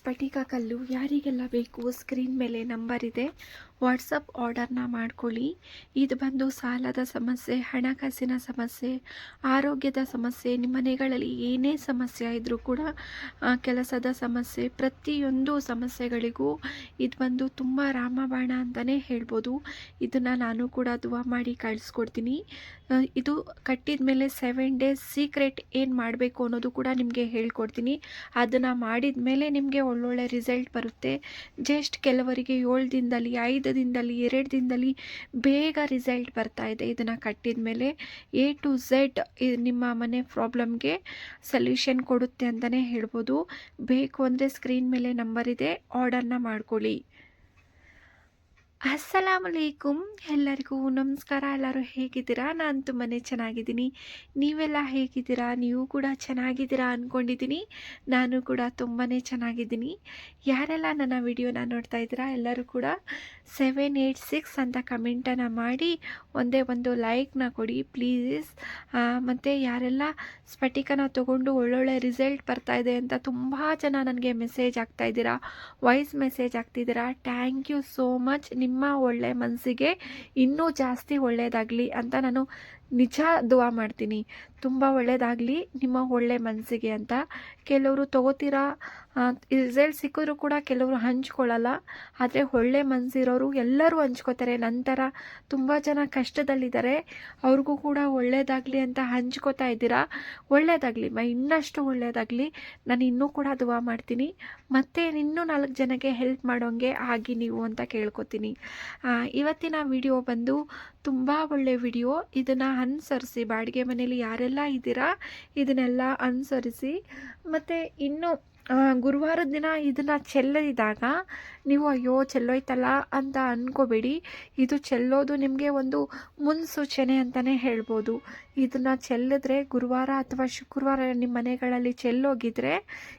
ಸ್ಫಟಿಕ ಕಲ್ಲು ಯಾರಿಗೆಲ್ಲ ಬೇಕು ಸ್ಕ್ರೀನ್ ಮೇಲೆ ನಂಬರ್ ಇದೆ. ವಾಟ್ಸಪ್ ಆರ್ಡರ್ನ ಮಾಡ್ಕೊಳ್ಳಿ. ಇದು ಬಂದು ಸಾಲದ ಸಮಸ್ಯೆ, ಹಣಕಾಸಿನ ಸಮಸ್ಯೆ, ಆರೋಗ್ಯದ ಸಮಸ್ಯೆ, ನಿಮ್ಮ ಮನೆಗಳಲ್ಲಿ ಏನೇ ಸಮಸ್ಯೆ ಇದ್ದರೂ ಕೂಡ ಕೆಲಸದ ಸಮಸ್ಯೆ, ಪ್ರತಿಯೊಂದು ಸಮಸ್ಯೆಗಳಿಗೂ ಇದು ಬಂದು ತುಂಬ ರಾಮಬಾಣ ಅಂತಲೇ ಹೇಳ್ಬೋದು. ಇದನ್ನು ನಾನು ಕೂಡ ದುವಾ ಮಾಡಿ ಕಳಿಸ್ಕೊಡ್ತೀನಿ. ಇದು ಕಟ್ಟಿದ ಮೇಲೆ ಸೆವೆನ್ ಡೇಸ್ ಸೀಕ್ರೆಟ್ ಏನು ಮಾಡಬೇಕು ಅನ್ನೋದು ಕೂಡ ನಿಮಗೆ ಹೇಳ್ಕೊಡ್ತೀನಿ. ಅದನ್ನು ಮಾಡಿದ ಮೇಲೆ ನಿಮಗೆ ಒಳ್ಳೊಳ್ಳೆ ರಿಸಲ್ಟ್ ಬರುತ್ತೆ. ಜಸ್ಟ್ ಕೆಲವರಿಗೆ ಏಳು ದಿನದಲ್ಲಿ, ಐದು ದಿನದಲ್ಲಿ, ಎರಡು ದಿನದಲ್ಲಿ ಬೇಗ ರಿಸಲ್ಟ್ ಬರ್ತಾ ಇದೆ ಇದನ್ನು ಕಟ್ಟಿದ ಮೇಲೆ ಎ ಟು ಝೆಡ್ ನಿಮ್ಮ ಮನೆ ಪ್ರಾಬ್ಲಮ್ಗೆ ಸೊಲ್ಯೂಷನ್ ಕೊಡುತ್ತೆ ಅಂತಲೇ ಹೇಳ್ಬೋದು. ಬೇಕು ಅಂದರೆ ಸ್ಕ್ರೀನ್ ಮೇಲೆ ನಂಬರ್ ಇದೆ ಆರ್ಡರ್ನ ಮಾಡ್ಕೊಳ್ಳಿ. ಅಸ್ಸಲಾಮ್ ಅಲೈಕುಂ ಎಲ್ಲರಿಗೂ ನಮಸ್ಕಾರ. ಎಲ್ಲರೂ ಹೇಗಿದ್ದೀರಾ? ನಾನು ತುಂಬಾ ಚೆನ್ನಾಗಿದ್ದೀನಿ. ನೀವೆಲ್ಲ ಹೇಗಿದ್ದೀರಾ? ನೀವು ಕೂಡ ಚೆನ್ನಾಗಿದ್ದೀರಾ ಅಂದ್ಕೊಂಡಿದ್ದೀನಿ ನಾನು ಕೂಡ ತುಂಬಾ ಚೆನ್ನಾಗಿದ್ದೀನಿ. ಯಾರೆಲ್ಲ ನನ್ನ ವಿಡಿಯೋನ ನೋಡ್ತಾ ಇದ್ದೀರಾ? ಎಲ್ಲರೂ ಕೂಡ ಸೆವೆನ್ ಏಯ್ಟ್ ಸಿಕ್ಸ್ ಅಂತ ಕಮೆಂಟನ್ನು ಮಾಡಿ ಒಂದೇ ಒಂದು ಲೈಕ್ನ ಕೊಡಿ ಪ್ಲೀಸ್. ಮತ್ತು ಯಾರೆಲ್ಲ ಸ್ಫಟಿಕನ ತೊಗೊಂಡು ಒಳ್ಳೊಳ್ಳೆ ರಿಸಲ್ಟ್ ಬರ್ತಾ ಇದೆ ಅಂತ ತುಂಬ ಜನ ನನಗೆ ಮೆಸೇಜ್ ಆಗ್ತಾ ಇದ್ದೀರಾ? ವಾಯ್ಸ್ ಮೆಸೇಜ್ ಆಗ್ತಿದ್ದೀರಾ ಥ್ಯಾಂಕ್ ಯು ಸೋ ಮಚ್. ನಿಮ್ಮ ಒಳ್ಳೆ ಮನಸ್ಸಿಗೆ ಇನ್ನೂ ಜಾಸ್ತಿ ಒಳ್ಳೆಯದಾಗಲಿ ಅಂತ ನಾನು ನಿಜ ದುವಾ ಮಾಡ್ತೀನಿ. ತುಂಬ ಒಳ್ಳೆಯದಾಗಲಿ ನಿಮ್ಮ ಒಳ್ಳೆ ಮನಸ್ಸಿಗೆ ಅಂತ. ಕೆಲವರು ತಗೋತೀರಾ ರಿಸಲ್ಟ್ ಸಿಕ್ಕಿದ್ರು ಕೂಡ ಕೆಲವರು ಹಂಚ್ಕೊಳ್ಳಲ್ಲ. ಆದರೆ ಒಳ್ಳೆ ಮನಸ್ಸಿರೋರು ಎಲ್ಲರೂ ಹಂಚ್ಕೋತಾರೆ. ನಂತರ ತುಂಬ ಜನ ಕಷ್ಟದಲ್ಲಿದ್ದಾರೆ. ಅವ್ರಿಗೂ ಕೂಡ ಒಳ್ಳೆಯದಾಗಲಿ ಅಂತ ಹಂಚ್ಕೋತಾ ಇದ್ದೀರಾ? ಒಳ್ಳೆಯದಾಗಲಿ ಮ, ಇನ್ನಷ್ಟು ಒಳ್ಳೆಯದಾಗಲಿ ನಾನು ಇನ್ನೂ ಕೂಡ ದುವಾ ಮಾಡ್ತೀನಿ. ಮತ್ತು ಇನ್ನೂ ನಾಲ್ಕು ಜನಕ್ಕೆ ಹೆಲ್ಪ್ ಮಾಡೋಂಗೆ ಆಗಿ ನೀವು ಅಂತ ಕೇಳ್ಕೊತೀನಿ. ಇವತ್ತಿನ ವಿಡಿಯೋ ಬಂದು ತುಂಬ ಒಳ್ಳೆ ವಿಡಿಯೋ. ಇದನ್ನು ಅನುಸರಿಸಿ, ಬಾಡಿಗೆ ಮನೇಲಿ ಯಾರೆಲ್ಲ ಇದ್ದೀರಾ, ಇದನ್ನೆಲ್ಲ ಅನುಸರಿಸಿ. ಮತ್ತು ಇನ್ನು ಗುರುವಾರದ ದಿನ ಇದನ್ನು ಚೆಲ್ಲಿದಾಗ ನೀವು ಅಯ್ಯೋ ಚೆಲ್ಲೋಯ್ತಲ್ಲ ಅಂತ ಅಂದ್ಕೋಬೇಡಿ ಇದು ಚೆಲ್ಲೋದು ನಿಮಗೆ ಒಂದು ಮುನ್ಸೂಚನೆ ಅಂತಲೇ ಹೇಳ್ಬೋದು. ಇದನ್ನು ಚೆಲ್ಲಿದ್ರೆ ಗುರುವಾರ ಅಥವಾ ಶುಕ್ರವಾರ ನಿಮ್ಮ ಮನೆಗಳಲ್ಲಿ ಚೆಲ್ಲೋಗಿದ್ರೆ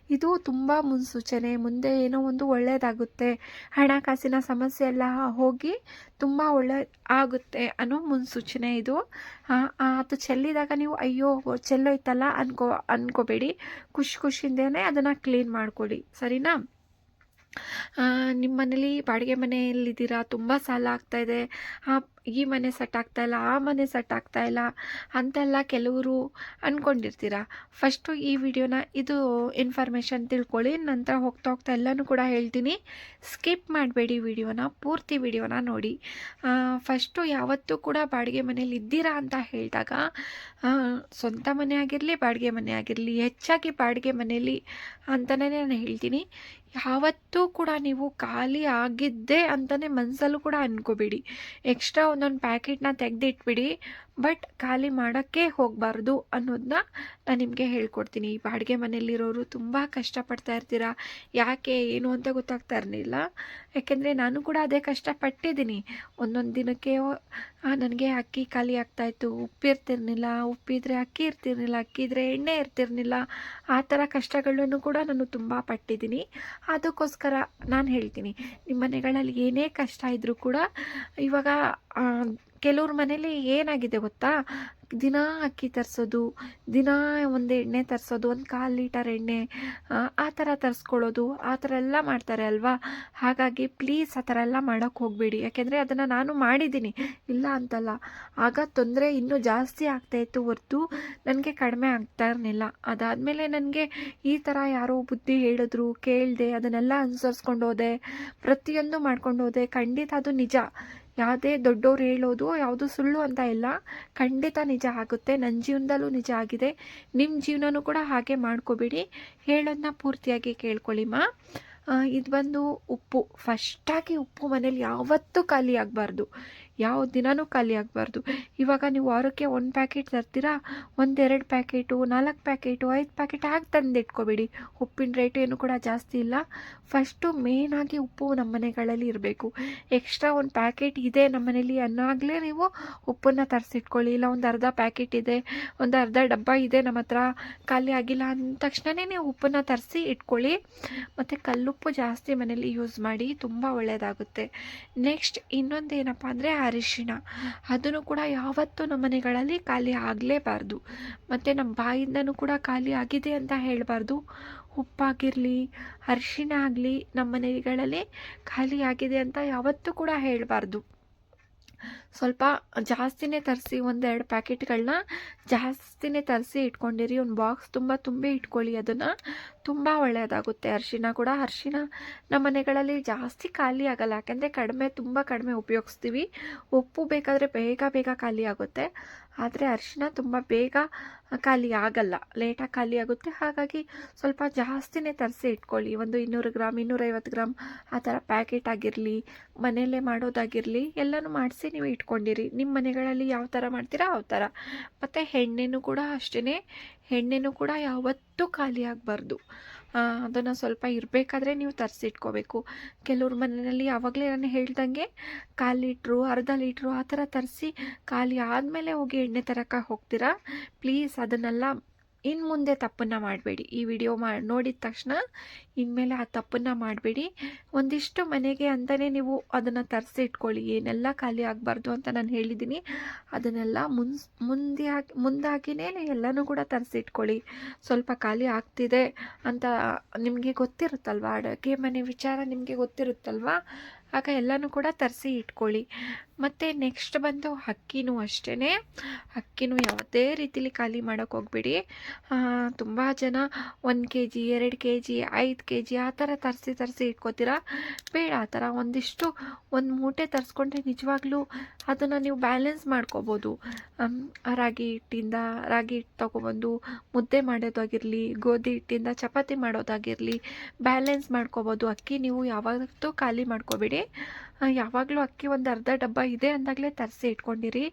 ಇದು ತುಂಬ ಮುನ್ಸೂಚನೆ. ಮುಂದೆ ಏನೋ ಒಂದು ಒಳ್ಳೆಯದಾಗುತ್ತೆ ಹಣಕಾಸಿನ ಸಮಸ್ಯೆ ಎಲ್ಲ ಹೋಗಿ ತುಂಬ ಒಳ್ಳೆ ಆಗುತ್ತೆ ಅನ್ನೋ ಮುನ್ಸೂಚನೆ ಇದು. ಅದು ಚೆಲ್ಲಿದಾಗ ನೀವು, ಅಯ್ಯೋ, ಚೆಲ್ಲೋಯ್ತಲ್ಲ, ಅನ್ಕೋ, ಅನ್ಕೋಬೇಡಿ. ಖುಷಿ ಖುಷಿಯಿಂದನೇ ಅದನ್ನು ಕ್ಲೀನ್ ಮಾಡ್ಕೊಳ್ಳಿ ಸರಿನಾ? ನಿಮ್ಮ ಮನೇಲಿ ಬಾಡಿಗೆ ಮನೆಯಲ್ಲಿದ್ದೀರಾ? ತುಂಬ ಸಾಲ ಆಗ್ತಾ ಇದೆ. ಆ, ಈ ಮನೆ ಸೆಟ್ ಆಗ್ತಾ ಇಲ್ಲ ಆ ಮನೆ ಸೆಟ್ ಆಗ್ತಾ ಇಲ್ಲ ಅಂತೆಲ್ಲ ಕೆಲವರು ಅಂದ್ಕೊಂಡಿರ್ತೀರ ಫಸ್ಟು ಈ ವಿಡಿಯೋನ ಇದು ಇನ್ಫಾರ್ಮೇಷನ್ ತಿಳ್ಕೊಳ್ಳಿ ನಂತರ ಹೋಗ್ತಾ ಹೋಗ್ತಾ ಎಲ್ಲನೂ ಕೂಡ ಹೇಳ್ತೀನಿ. ಸ್ಕಿಪ್ ಮಾಡಬೇಡಿ ವಿಡಿಯೋನ ಪೂರ್ತಿ ವಿಡಿಯೋನ ನೋಡಿ. ಫಸ್ಟು ಯಾವತ್ತೂ ಕೂಡ ಬಾಡಿಗೆ ಮನೇಲಿ ಇದ್ದೀರಾ ಅಂತ ಹೇಳಿದಾಗ ಸ್ವಂತ ಮನೆ ಆಗಿರಲಿ ಬಾಡಿಗೆ ಮನೆ ಆಗಿರಲಿ ಹೆಚ್ಚಾಗಿ ಬಾಡಿಗೆ ಮನೆಯಲ್ಲಿ ಅಂತಲೇ ನಾನು ಹೇಳ್ತೀನಿ. ಯಾವತ್ತೂ ಕೂಡ ನೀವು ಖಾಲಿ ಆಗಿದ್ದೆ ಅಂತಲೇ ಮನಸ್ಸಲ್ಲೂ ಕೂಡ ಅಂದ್ಕೋಬೇಡಿ ಎಕ್ಸ್ಟ್ರಾ ಒಂದೊಂದು ಪ್ಯಾಕೆಟ್ನ ತೆಗೆದಿಟ್ಬಿಡಿ. ಬಟ್ ಖಾಲಿ ಮಾಡೋಕ್ಕೆ ಹೋಗಬಾರ್ದು ಅನ್ನೋದನ್ನ ನಾನು ನಿಮಗೆ ಹೇಳ್ಕೊಡ್ತೀನಿ. ಈ ಬಾಡಿಗೆ ಮನೆಯಲ್ಲಿರೋರು ತುಂಬ ಕಷ್ಟಪಡ್ತಾ ಇರ್ತೀರಾ? ಯಾಕೆ, ಏನು ಅಂತ ಗೊತ್ತಾಗ್ತಾ ಇರಲಿಲ್ಲ. ಯಾಕೆಂದರೆ ನಾನು ಕೂಡ ಅದೇ ಕಷ್ಟಪಟ್ಟಿದ್ದೀನಿ. ಒಂದೊಂದು ದಿನಕ್ಕೆ ನನಗೆ ಅಕ್ಕಿ ಖಾಲಿ ಆಗ್ತಾಯಿತ್ತು ಉಪ್ಪಿರ್ತಿರ್ನಿಲ್ಲ ಉಪ್ಪಿದ್ರೆ ಅಕ್ಕಿ ಇರ್ತಿರ್ಲಿಲ್ಲ. ಅಕ್ಕಿ ಇದ್ರೆ ಎಣ್ಣೆ ಇರ್ತಿರ್ಲಿಲ್ಲ. ಆ ಥರ ಕಷ್ಟಗಳನ್ನು ಕೂಡ ನಾನು ತುಂಬ ಪಟ್ಟಿದ್ದೀನಿ. ಅದಕ್ಕೋಸ್ಕರ ನಾನು ಹೇಳ್ತೀನಿ. ನಿಮ್ಮ ಮನೆಗಳಲ್ಲಿ ಏನೇ ಕಷ್ಟ ಇದ್ದರೂ ಕೂಡ ಇವಾಗ ಕೆಲವ್ರ ಮನೇಲಿ ಏನಾಗಿದೆ ಗೊತ್ತಾ? ದಿನ ಅಕ್ಕಿ ತರಿಸೋದು ದಿನ ಒಂದು ಎಣ್ಣೆ ತರಿಸೋದು ಒಂದು ಕಾಲು ಲೀಟರ್ ಎಣ್ಣೆ ಆ, ಥರ ತರಿಸ್ಕೊಳ್ಳೋದು ಆ ಥರ ಎಲ್ಲ ಮಾಡ್ತಾರೆ ಅಲ್ವಾ? ಹಾಗಾಗಿ ಪ್ಲೀಸ್ ಆ ಥರ ಎಲ್ಲ ಮಾಡೋಕ್ಕೆ ಹೋಗಬೇಡಿ. ಯಾಕೆಂದರೆ ಅದನ್ನು ನಾನು ಮಾಡಿದ್ದೀನಿ. ಇಲ್ಲ ಅಂತಲ್ಲ. ಆಗ ತೊಂದರೆ ಇನ್ನೂ ಜಾಸ್ತಿ ಆಗ್ತಾಯಿತ್ತು ಹೊರತು ನನಗೆ ಕಡಿಮೆ ಆಗ್ತಾ ಇರಲಿಲ್ಲ. ಅದಾದಮೇಲೆ ನನಗೆ ಈ ಥರ ಯಾರೋ ಬುದ್ಧಿ ಹೇಳಿದ್ರು ಕೇಳಿದೆ ಅದನ್ನೆಲ್ಲ ಅನುಸರಿಸ್ಕೊಂಡು ಹೋದೆ ಪ್ರತಿಯೊಂದು ಮಾಡ್ಕೊಂಡು ಹೋದೆ. ಖಂಡಿತ ಅದು ನಿಜ. ಯಾವುದೇ ದೊಡ್ಡವ್ರು ಹೇಳೋದು, ಯಾವುದು ಸುಳ್ಳು ಅಂತ ಇಲ್ಲ. ಖಂಡಿತ ನಿಜ ಆಗುತ್ತೆ. ನನ್ನ ಜೀವನದಲ್ಲೂ ನಿಜ ಆಗಿದೆ. ನಿಮ್ಮ ಜೀವನನೂ ಕೂಡ ಹಾಗೆ ಮಾಡ್ಕೋಬೇಡಿ. ಹೇಳೋದನ್ನ ಪೂರ್ತಿಯಾಗಿ ಕೇಳ್ಕೊಳ್ಳಿಮ್ಮ ಇದು ಬಂದು ಉಪ್ಪು. ಫಸ್ಟಾಗಿ ಉಪ್ಪು ಮನೇಲಿ ಯಾವತ್ತೂ ಖಾಲಿ ಆಗಬಾರ್ದು ಯಾವ ದಿನವೂ ಖಾಲಿ ಆಗಬಾರ್ದು. ಇವಾಗ ನೀವು ವಾರಕ್ಕೆ ಒಂದು ಪ್ಯಾಕೆಟ್ ತರ್ತೀರಾ? ಒಂದೆರಡು ಪ್ಯಾಕೆಟು, ನಾಲ್ಕು ಪ್ಯಾಕೆಟು, ಐದು ಪ್ಯಾಕೆಟ್ ಹಾಕಿ ತಂದು ಇಟ್ಕೊಬೇಡಿ ಉಪ್ಪಿನ ರೇಟ್ ಏನು ಕೂಡ ಜಾಸ್ತಿ ಇಲ್ಲ. ಫಸ್ಟು ಮೇಯ್ನಾಗಿ ಉಪ್ಪು ನಮ್ಮ ಮನೆಗಳಲ್ಲಿ ಇರಬೇಕು. ಎಕ್ಸ್ಟ್ರಾ ಒಂದು ಪ್ಯಾಕೆಟ್ ಇದೆ ನಮ್ಮ ಮನೇಲಿ ಅನ್ನಾಗಲೇ ನೀವು ಉಪ್ಪನ್ನು ತರಿಸಿಟ್ಕೊಳ್ಳಿ. ಇಲ್ಲ ಒಂದು ಅರ್ಧ ಪ್ಯಾಕೆಟ್ ಇದೆ, ಒಂದು ಅರ್ಧ ಡಬ್ಬ ಇದೆ ನಮ್ಮ ಹತ್ರ, ಖಾಲಿ ಆಗಿಲ್ಲ ಅಂದ ತಕ್ಷಣವೇ ನೀವು ಉಪ್ಪನ್ನು ತರಿಸಿ ಇಟ್ಕೊಳ್ಳಿ. ಮತ್ತು ಕಲ್ಲುಪ್ಪು ಜಾಸ್ತಿ ಮನೇಲಿ ಯೂಸ್ ಮಾಡಿ, ತುಂಬ ಒಳ್ಳೆಯದಾಗುತ್ತೆ ನೆಕ್ಸ್ಟ್ ಇನ್ನೊಂದು ಏನಪ್ಪ ಅಂದರೆ ಅರಿಶಿಣ. ಅದನ್ನು ಕೂಡ ಯಾವತ್ತೂ ನಮ್ಮ ಮನೆಗಳಲ್ಲಿ ಖಾಲಿ ಆಗಲೇಬಾರ್ದು. ಮತ್ತು ನಮ್ಮ ಬಾಯಿಂದನೂ ಕೂಡ ಖಾಲಿ ಆಗಿದೆ ಅಂತ ಹೇಳಬಾರ್ದು. ಉಪ್ಪಾಗಿರಲಿ ಅರಿಶಿಣ ಆಗಲಿ ನಮ್ಮ ಮನೆಗಳಲ್ಲಿ ಖಾಲಿ ಆಗಿದೆ ಅಂತ ಯಾವತ್ತೂ ಕೂಡ ಹೇಳಬಾರ್ದು. ಸ್ವಲ್ಪ ಜಾಸ್ತಿನೇ ತರಿಸಿ ಒಂದೆರಡು ಪ್ಯಾಕೆಟ್ಗಳನ್ನ ಜಾಸ್ತಿನೇ ತರಿಸಿ ಇಟ್ಕೊಂಡಿರಿ. ಒಂದು ಬಾಕ್ಸ್ ತುಂಬ ತುಂಬಿ ಇಟ್ಕೊಳ್ಳಿ. ಅದನ್ನು ತುಂಬ ಒಳ್ಳೆಯದಾಗುತ್ತೆ. ಅರಿಶಿನ ಕೂಡ ಅರಿಶಿನ ನಮ್ಮ ಮನೆಗಳಲ್ಲಿ ಜಾಸ್ತಿ ಖಾಲಿ ಆಗಲ್ಲ. ಯಾಕೆಂದರೆ ಕಡಿಮೆ, ತುಂಬ ಕಡಿಮೆ ಉಪಯೋಗಿಸ್ತೀವಿ. ಉಪ್ಪು ಬೇಕಾದರೆ ಬೇಗ ಬೇಗ ಖಾಲಿ ಆಗುತ್ತೆ. ಆದರೆ ಅರಿಶಿನ ತುಂಬ ಬೇಗ ಖಾಲಿ ಆಗಲ್ಲ ಲೇಟಾಗಿ ಖಾಲಿ ಆಗುತ್ತೆ. ಹಾಗಾಗಿ ಸ್ವಲ್ಪ ಜಾಸ್ತಿನೇ ತರಿಸಿ ಇಟ್ಕೊಳ್ಳಿ. ಒಂದು ಇನ್ನೂರು ಗ್ರಾಮ್ ಇನ್ನೂರೈವತ್ತು ಗ್ರಾಮ್ ಆ ಥರ ಪ್ಯಾಕೆಟ್ ಆಗಿರಲಿ, ಮನೆಯಲ್ಲೇ ಮಾಡೋದಾಗಿರಲಿ, ಎಲ್ಲನೂ ಮಾಡಿಸಿ ನೀವು ಇಟ್ಕೊಂಡಿರಿ. ನಿಮ್ಮ ಮನೆಗಳಲ್ಲಿ ಯಾವ ಥರ ಮಾಡ್ತೀರಾ, ಆ ಥರ. ಮತ್ತು ಎಣ್ಣೆನೂ ಕೂಡ ಅಷ್ಟೇ ಎಣ್ಣೆನೂ ಕೂಡ ಯಾವತ್ತೂ ಖಾಲಿ ಆಗಬಾರ್ದು. ಅದನ್ನು ಸ್ವಲ್ಪ ಇರಬೇಕಾದ್ರೆ ನೀವು ತರಿಸಿಟ್ಕೋಬೇಕು. ಕೆಲವ್ರ ಮನೆಯಲ್ಲಿ ಆವಾಗಲೇ ನಾನು ಹೇಳ್ದಂಗೆ ಕಾಲು ಲೀಟ್ರು, ಅರ್ಧ ಲೀಟ್ರು ಆ ಥರ ತರಿಸಿ, ಖಾಲಿ ಆದಮೇಲೆ ಹೋಗಿ ಎಣ್ಣೆ ತರಕ್ಕೆ ಹೋಗ್ತೀರಾ? ಪ್ಲೀಸ್ ಅದನ್ನೆಲ್ಲ ಇನ್ನು ಮುಂದೆ ತಪ್ಪನ್ನು ಮಾಡಬೇಡಿ. ಈ ವಿಡಿಯೋ ಮಾ, ನೋಡಿದ ತಕ್ಷಣ ಇನ್ಮೇಲೆ ಆ ತಪ್ಪನ್ನು ಮಾಡಬೇಡಿ. ಒಂದಿಷ್ಟು ಮನೆಗೆ ಅಂತಲೇ ನೀವು ಅದನ್ನು ತರಿಸಿ ಇಟ್ಕೊಳ್ಳಿ ಏನೆಲ್ಲ ಖಾಲಿ ಆಗಬಾರ್ದು ಅಂತ ನಾನು ಹೇಳಿದ್ದೀನಿ ಅದನ್ನೆಲ್ಲ ಮುನ್ಸ್, ಮುಂದೆ ಹಾಕಿ, ಮುಂದಾಗಿನೇ ಎಲ್ಲನೂ ಕೂಡ ತರಿಸಿ ಇಟ್ಕೊಳ್ಳಿ ಸ್ವಲ್ಪ ಖಾಲಿ ಆಗ್ತಿದೆ ಅಂತ ನಿಮಗೆ ಗೊತ್ತಿರುತ್ತಲ್ವ? ಅಡುಗೆ ಮನೆ ವಿಚಾರ ನಿಮಗೆ ಗೊತ್ತಿರುತ್ತಲ್ವ? ಆಗ ಎಲ್ಲನೂ ಕೂಡ ತರಿಸಿ ಇಟ್ಕೊಳ್ಳಿ. ಮತ್ತು ನೆಕ್ಸ್ಟ್ ಬಂದು ಅಕ್ಕಿನೂ ಅಷ್ಟೇ ಅಕ್ಕಿನೂ ಯಾವುದೇ ರೀತಿಲಿ ಖಾಲಿ ಮಾಡೋಕ್ಕೆ ಹೋಗ್ಬೇಡಿ. ತುಂಬ ಜನ ಒಂದು ಕೆ ಜಿ ಎರಡು ಕೆ ಜಿ ಐದು ಕೆ ಜಿ ಆ ಥರ ತರಿಸಿ ತರಿಸಿ ಇಟ್ಕೋತೀರಾ? ಬೇಡ, ಆ ಥರ ಒಂದಿಷ್ಟು ಒಂದು ಮೂಟೆ ತರಿಸ್ಕೊಂಡ್ರೆ ನಿಜವಾಗ್ಲೂ ಅದನ್ನು ನೀವು ಬ್ಯಾಲೆನ್ಸ್ ಮಾಡ್ಕೋಬೋದು. ರಾಗಿ ಹಿಟ್ಟಿಂದ, ರಾಗಿ ಹಿಟ್ಟು ತೊಗೊಬಂದು ಮುದ್ದೆ ಮಾಡೋದಾಗಿರಲಿ, ಗೋಧಿ ಹಿಟ್ಟಿಂದ ಚಪಾತಿ ಮಾಡೋದಾಗಿರಲಿ ಬ್ಯಾಲೆನ್ಸ್ ಮಾಡ್ಕೋಬೋದು. ಅಕ್ಕಿ ನೀವು ಯಾವತ್ತೂ ಖಾಲಿ ಮಾಡ್ಕೋಬೇಡಿ. ಯಾವಾಗಲೂ ಅಕ್ಕಿ ಒಂದು ಅರ್ಧ ಡಬ್ಬ ಇದೆ ಅಂದಾಗಲೇ ತರಿಸಿ ಇಟ್ಕೊಂಡಿರಿ.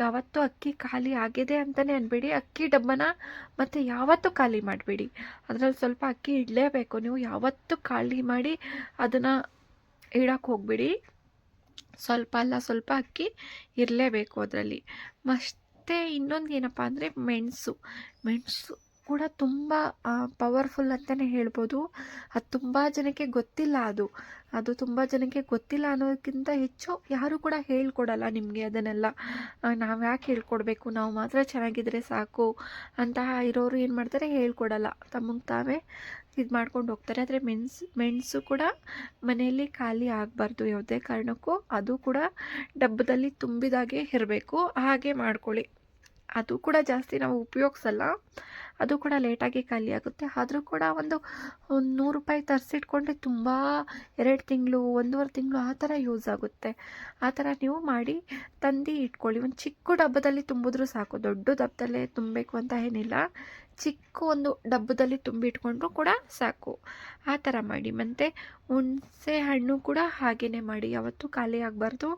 ಯಾವತ್ತೂ ಅಕ್ಕಿ ಖಾಲಿ ಆಗಿದೆ ಅಂತಲೇ ಅನ್ಬೇಡಿ. ಅಕ್ಕಿ ಡಬ್ಬನ ಮತ್ತು ಯಾವತ್ತೂ ಖಾಲಿ ಮಾಡಬೇಡಿ. ಅದರಲ್ಲಿ ಸ್ವಲ್ಪ ಅಕ್ಕಿ ಇಡಲೇಬೇಕು. ನೀವು ಯಾವತ್ತೂ ಖಾಲಿ ಮಾಡಿ ಅದನ್ನು ಇಡೋಕ್ಕೆ ಹೋಗ್ಬೇಡಿ. ಸ್ವಲ್ಪ ಅಲ್ಲ, ಸ್ವಲ್ಪ ಅಕ್ಕಿ ಇರಲೇಬೇಕು ಅದರಲ್ಲಿ. ಮತ್ತು ಇನ್ನೊಂದು ಏನಪ್ಪ ಅಂದರೆ ಮೆಣಸು. ಮೆಣಸು ಕೂಡ ತುಂಬ ಪವರ್ಫುಲ್ ಅಂತಲೇ ಹೇಳ್ಬೋದು. ಅದು ತುಂಬ ಜನಕ್ಕೆ ಗೊತ್ತಿಲ್ಲ ಅದು. ಅದು ತುಂಬ ಜನಕ್ಕೆ ಗೊತ್ತಿಲ್ಲ ಅನ್ನೋದಕ್ಕಿಂತ ಹೆಚ್ಚು ಯಾರೂ ಕೂಡ ಹೇಳ್ಕೊಡಲ್ಲ ನಿಮಗೆ ಅದನ್ನೆಲ್ಲ. ನಾವು ಯಾಕೆ ಹೇಳ್ಕೊಡ್ಬೇಕು? ನಾವು ಮಾತ್ರ ಚೆನ್ನಾಗಿದ್ರೆ ಸಾಕು ಅಂತ ಇರೋರು ಏನು ಮಾಡ್ತಾರೆ? ಹೇಳ್ಕೊಡಲ್ಲ. ತಮಗೆ ತಾವೇ ಇದು ಮಾಡ್ಕೊಂಡು ಹೋಗ್ತಾರೆ. ಆದರೆ ಮೆಣಸು ಮೆಣಸು ಕೂಡ ಮನೆಯಲ್ಲಿ ಖಾಲಿ ಆಗಬಾರ್ದು. ಯಾವುದೇ ಕಾರಣಕ್ಕೂ ಅದು ಕೂಡ ಡಬ್ಬದಲ್ಲಿ ತುಂಬಿದಾಗೆ ಇರಬೇಕು. ಹಾಗೆ ಮಾಡ್ಕೊಳ್ಳಿ. ಅದು ಕೂಡ ಜಾಸ್ತಿ ನಾವು ಉಪಯೋಗಿಸಲ್ಲ. ಅದು ಕೂಡ ಲೇಟಾಗಿ ಖಾಲಿಯಾಗುತ್ತೆ ಆದರೂ ಕೂಡ ಒಂದು ಒಂದು ನೂರು ರೂಪಾಯಿ ತರಿಸಿಟ್ಕೊಂಡ್ರೆ ತುಂಬ ಎರಡು ತಿಂಗಳು, ಒಂದೂವರೆ ತಿಂಗಳು ಆ ಥರ ಯೂಸ್ ಆಗುತ್ತೆ. ಆ ಥರ ನೀವು ಮಾಡಿ, ತಂದು ಇಟ್ಕೊಳ್ಳಿ. ಒಂದು ಚಿಕ್ಕ ಡಬ್ಬದಲ್ಲಿ ತುಂಬಿದ್ರೂ ಸಾಕು. ದೊಡ್ಡ ಡಬ್ಬದಲ್ಲೇ ತುಂಬಬೇಕು ಅಂತ ಏನಿಲ್ಲ. ಚಿಕ್ಕ ಒಂದು ಡಬ್ಬದಲ್ಲಿ ತುಂಬಿಟ್ಕೊಂಡ್ರೂ ಕೂಡ ಸಾಕು. ಆ ಥರ ಮಾಡಿ. ಮತ್ತು ಹುಣಸೆ ಹಣ್ಣು ಕೂಡ ಹಾಗೆಯೇ ಮಾಡಿ. ಯಾವತ್ತೂ ಖಾಲಿ ಆಗಬಾರ್ದು.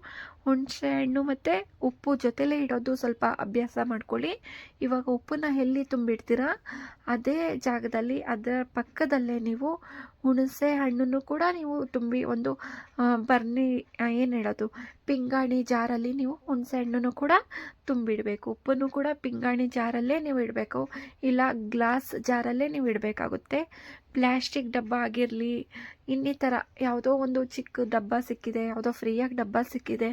ಹುಣಸೆ ಹಣ್ಣು ಮತ್ತು ಉಪ್ಪು ಜೊತೆಲೇ ಇಡೋದು ಸ್ವಲ್ಪ ಅಭ್ಯಾಸ ಮಾಡ್ಕೊಳ್ಳಿ. ಇವಾಗ ಉಪ್ಪನ್ನ ಎಲ್ಲಿ ತುಂಬಿಡ್ತೀರಾ? ಅದೇ ಜಾಗದಲ್ಲಿ, ಅದರ ಪಕ್ಕದಲ್ಲೇ ನೀವು ಹುಣಸೆ ಹಣ್ಣನ್ನು ಕೂಡ ನೀವು ತುಂಬಿ ಒಂದು ಬರ್ನಿ ಏನು ಹೇಳೋದು, ಪಿಂಗಾಣಿ ಜಾರಲ್ಲಿ ನೀವು ಹುಣಸೆ ಹಣ್ಣನ್ನು ಕೂಡ ತುಂಬಿಡಬೇಕು. ಉಪ್ಪನ್ನು ಕೂಡ ಪಿಂಗಾಣಿ ಜಾರಲ್ಲೇ ನೀವು ಇಡಬೇಕು. ಇಲ್ಲ ಗ್ಲಾಸ್ ಜಾರಲ್ಲೇ ನೀವು ಇಡಬೇಕಾಗುತ್ತೆ. ಪ್ಲ್ಯಾಸ್ಟಿಕ್ ಡಬ್ಬ ಆಗಿರಲಿ, ಇನ್ನಿತರ ಯಾವುದೋ ಒಂದು ಚಿಕ್ಕ ಡಬ್ಬ ಸಿಕ್ಕಿದೆ, ಯಾವುದೋ ಫ್ರೀಯಾಗಿ ಡಬ್ಬ ಸಿಕ್ಕಿದೆ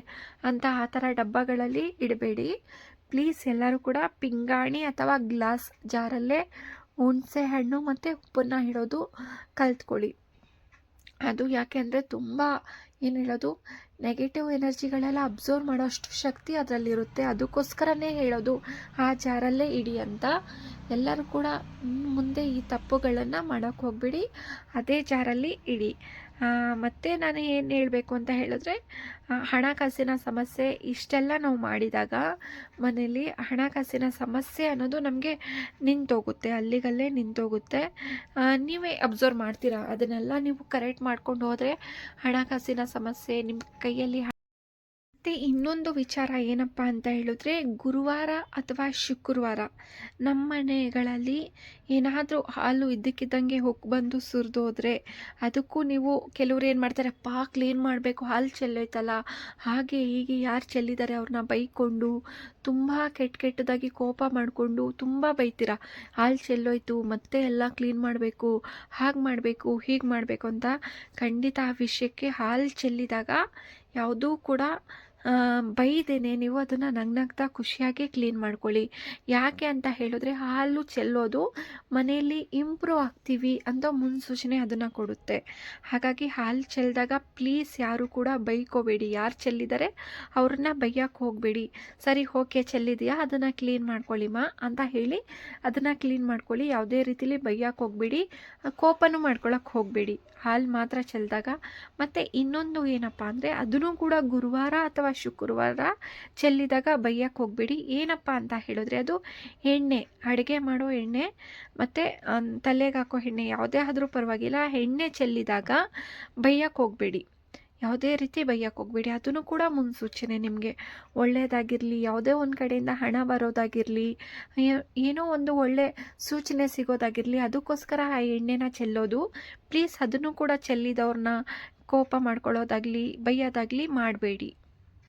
ಅಂತ ಆ ಥರ ಡಬ್ಬಗಳಲ್ಲಿ ಇಡಬೇಡಿ. ಪ್ಲೀಸ್ ಎಲ್ಲರೂ ಕೂಡ ಪಿಂಗಾಣಿ ಅಥವಾ ಗ್ಲಾಸ್ ಜಾರಲ್ಲೇ ಹುಣಸೆ ಹಣ್ಣು ಮತ್ತು ಉಪ್ಪನ್ನು ಇಡೋದು ಕಲ್ತ್ಕೊಳ್ಳಿ. ಅದು ಯಾಕೆ ಅಂದರೆ ತುಂಬ ಏನು ಹೇಳೋದು ನೆಗೆಟಿವ್ ಎನರ್ಜಿಗಳೆಲ್ಲ ಅಬ್ಸರ್ವ್ ಮಾಡೋಷ್ಟು ಶಕ್ತಿ ಅದರಲ್ಲಿರುತ್ತೆ. ಅದಕ್ಕೋಸ್ಕರನೇ ಹೇಳೋದು, ಆ ಜಾರಲ್ಲೇ ಇಡಿ ಅಂತ. ಎಲ್ಲರೂ ಕೂಡ ಮುಂದೆ ಈ ತಪ್ಪುಗಳನ್ನು ಮಾಡೋಕ್ಕೆ ಹೋಗ್ಬಿಡಿ, ಅದೇ ಜಾರಲ್ಲಿ ಇಡಿ. ಮತ್ತು ನಾನು ಏನು ಹೇಳಬೇಕು ಅಂತ ಹೇಳಿದ್ರೆ ಹಣಕಾಸಿನ ಸಮಸ್ಯೆ ಇಷ್ಟೆಲ್ಲ ನಾವು ಮಾಡಿದಾಗ ಮನೇಲಿ ಹಣಕಾಸಿನ ಸಮಸ್ಯೆ ಅನ್ನೋದು ನಮಗೆ ನಿಂತೋಗುತ್ತೆ, ಅಲ್ಲಿಗಲ್ಲೇ ನಿಂತೋಗುತ್ತೆ. ನೀವೇ ಅಬ್ಸರ್ವ್ ಮಾಡ್ತೀರಾ? ಅದನ್ನೆಲ್ಲ ನೀವು ಕರೆಕ್ಟ್ ಮಾಡ್ಕೊಂಡು ಹೋದರೆ ಹಣಕಾಸಿನ ಸಮಸ್ಯೆ ನಿಮ್ಮ ಕೈಯಲ್ಲಿ ಮತ್ತು ಇನ್ನೊಂದು ವಿಚಾರ ಏನಪ್ಪ ಅಂತ ಹೇಳಿದ್ರೆ ಗುರುವಾರ ಅಥವಾ ಶುಕ್ರವಾರ ನಮ್ಮ ಮನೆಗಳಲ್ಲಿ ಏನಾದರೂ ಹಾಲು ಇದ್ದಕ್ಕಿದ್ದಂಗೆ ಹೋಗಿ ಬಂದು ಸುರಿದೋದ್ರೆ ಅದಕ್ಕೂ ನೀವು ಕೆಲವ್ರು ಏನು ಮಾಡ್ತಾರೆ ಪಾ ಕ್ಲೀನ್ ಮಾಡಬೇಕು, ಹಾಲು ಚೆಲ್ಲೋಯ್ತಲ್ಲ, ಹಾಗೆ ಹೀಗೆ ಯಾರು ಚೆಲ್ಲಿದ್ದಾರೆ ಅವ್ರನ್ನ ಬೈಕೊಂಡು ತುಂಬ ಕೆಟ್ಟ ಕೆಟ್ಟದಾಗಿ ಕೋಪ ಮಾಡಿಕೊಂಡು ತುಂಬ ಬೈತೀರ, ಹಾಲು ಚೆಲ್ಲೋಯ್ತು, ಮತ್ತೆ ಎಲ್ಲ ಕ್ಲೀನ್ ಮಾಡಬೇಕು, ಹಾಗೆ ಮಾಡಬೇಕು, ಹೀಗೆ ಮಾಡಬೇಕು ಅಂತ ಖಂಡಿತ ಆ ವಿಷಯಕ್ಕೆ ಹಾಲು ಚೆಲ್ಲಿದಾಗ ಯಾವುದೂ ಕೂಡ ಬೈದೇನೆ, ನೀವು ಅದನ್ನು ನಗ್ನಗ್ತಾ ಖುಷಿಯಾಗಿ ಕ್ಲೀನ್ ಮಾಡ್ಕೊಳ್ಳಿ. ಯಾಕೆ ಅಂತ ಹೇಳಿದ್ರೆ ಹಾಲು ಚೆಲ್ಲೋದು ಮನೆಯಲ್ಲಿ ಇಂಪ್ರೂವ್ ಆಗ್ತೀವಿ ಅಂತ ಮುನ್ಸೂಚನೆ ಅದನ್ನು ಕೊಡುತ್ತೆ. ಹಾಗಾಗಿ ಹಾಲು ಚೆಲ್ಲಿದಾಗ ಪ್ಲೀಸ್ ಯಾರು ಕೂಡ ಬೈಕೋಬೇಡಿ. ಯಾರು ಚೆಲ್ಲಿದ್ದಾರೆ ಅವ್ರನ್ನ ಬೈಯಕ್ಕೆ ಹೋಗಬೇಡಿ. ಸರಿ, ಓಕೆ, ಚೆಲ್ಲಿದೆಯಾ? ಅದನ್ನು ಕ್ಲೀನ್ ಮಾಡ್ಕೊಳ್ಳಿಮ್ಮ ಅಂತ ಹೇಳಿ ಅದನ್ನು ಕ್ಲೀನ್ ಮಾಡ್ಕೊಳ್ಳಿ. ಯಾವುದೇ ರೀತಿಲಿ ಬೈಯಕ್ಕೆ ಹೋಗಬೇಡಿ. ಕೋಪನೂ ಮಾಡ್ಕೊಳಕ್ಕೆ ಹೋಗಬೇಡಿ. ಹಾಲು ಮಾತ್ರ ಚೆಲ್ಲಿದಾಗ ಮತ್ತು ಇನ್ನೊಂದು ಏನಪ್ಪ ಅಂದರೆ ಅದನ್ನು ಕೂಡ ಗುರುವಾರ ಅಥವಾ ಶುಕ್ರವಾರ ಚೆಲ್ಲಿದಾಗ ಬೈಯಕ್ಕೆ ಹೋಗಬೇಡಿ. ಏನಪ್ಪ ಅಂತ ಹೇಳಿದ್ರೆ ಅದು ಎಣ್ಣೆ, ಅಡುಗೆ ಮಾಡೋ ಎಣ್ಣೆ ಮತ್ತು ತಲೆಗೆ ಹಾಕೋ ಎಣ್ಣೆ ಯಾವುದೇ ಆದರೂ ಪರವಾಗಿಲ್ಲ. ಎಣ್ಣೆ ಚೆಲ್ಲಿದಾಗ ಬೈಯಕ್ಕೆ ಹೋಗಬೇಡಿ. ಯಾವುದೇ ರೀತಿ ಬೈಯಕ್ಕೆ ಹೋಗಬೇಡಿ. ಅದನ್ನು ಕೂಡ ಮುನ್ಸೂಚನೆ ನಿಮಗೆ ಒಳ್ಳೆಯದಾಗಿರಲಿ ಯಾವುದೇ ಒಂದು ಕಡೆಯಿಂದ ಹಣ ಬರೋದಾಗಿರಲಿ ಏನೋ ಒಂದು ಒಳ್ಳೆ ಸೂಚನೆ ಸಿಗೋದಾಗಿರಲಿ, ಅದಕ್ಕೋಸ್ಕರ ಆ ಎಣ್ಣೆನ ಚೆಲ್ಲೋದು. ಪ್ಲೀಸ್ ಅದನ್ನು ಕೂಡ ಚೆಲ್ಲಿದವ್ರನ್ನ ಕೋಪ ಮಾಡ್ಕೊಳ್ಳೋದಾಗಲಿ, ಬೈಯೋದಾಗಲಿ ಮಾಡಬೇಡಿ.